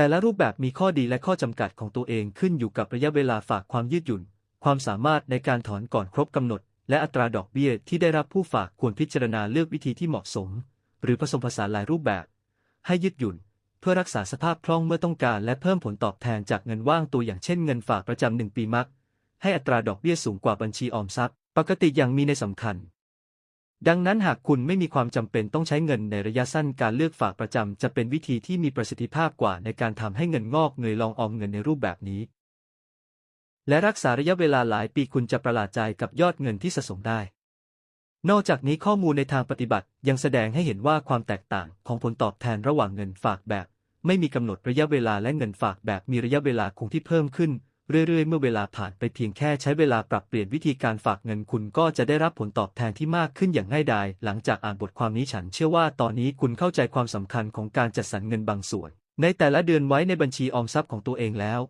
แต่ละรูปแบบมีข้อดีและข้อจำกัดของตัวเองขึ้นอยู่กับระยะเวลาฝากความยืดหยุ่น ความสามารถในการถอนก่อนครบกำหนด และอัตราดอกเบี้ยที่ได้รับผู้ฝากควรพิจารณาเลือกวิธีที่เหมาะสม หรือผสมผสานหลายรูปแบบ ให้ยืดหยุ่น เพื่อรักษาสภาพคล่องเมื่อต้องการและเพิ่มผลตอบแทนจากเงินว่างตัวอย่างเช่นเงินฝากประจำหนึ่งปีมัก ให้อัตราดอกเบี้ยสูงกว่าบัญชีออมทรัพย์ ปกติอย่างมีในสำคัญ ดังนั้นหากคุณไม่มีความจำเป็นต้องใช้เงินในระยะสั้นการเลือกฝากประจำจะเป็นวิธีที่มีประสิทธิภาพกว่าในการทำให้เงินงอกเงยลองออมเงินในรูปแบบนี้ และรักษาระยะเวลาหลายปีคุณจะประหลาดใจกับยอดเงินที่สะสมได้ นอกจากนี้ข้อมูลในทางปฏิบัติยังแสดงให้เห็นว่าความแตกต่างของผลตอบแทนระหว่างเงินฝากแบบ ไม่มีกำหนดระยะเวลาและเงินฝากแบบมีระยะเวลาคงที่เพิ่มขึ้น เรื่อยๆ เมื่อเวลาผ่านไปเพียงแค่ใช้เวลาปรับเปลี่ยนวิธีการฝากเงินคุณก็จะได้รับผลตอบแทนที่มากขึ้นอย่างง่ายดาย หลังจากอ่านบทความนี้ฉันเชื่อว่าตอนนี้คุณเข้าใจความสำคัญของการจัดสรรเงินบางส่วน ในแต่ละเดือนไว้ในบัญชีออมทรัพย์ของตัวเองแล้ว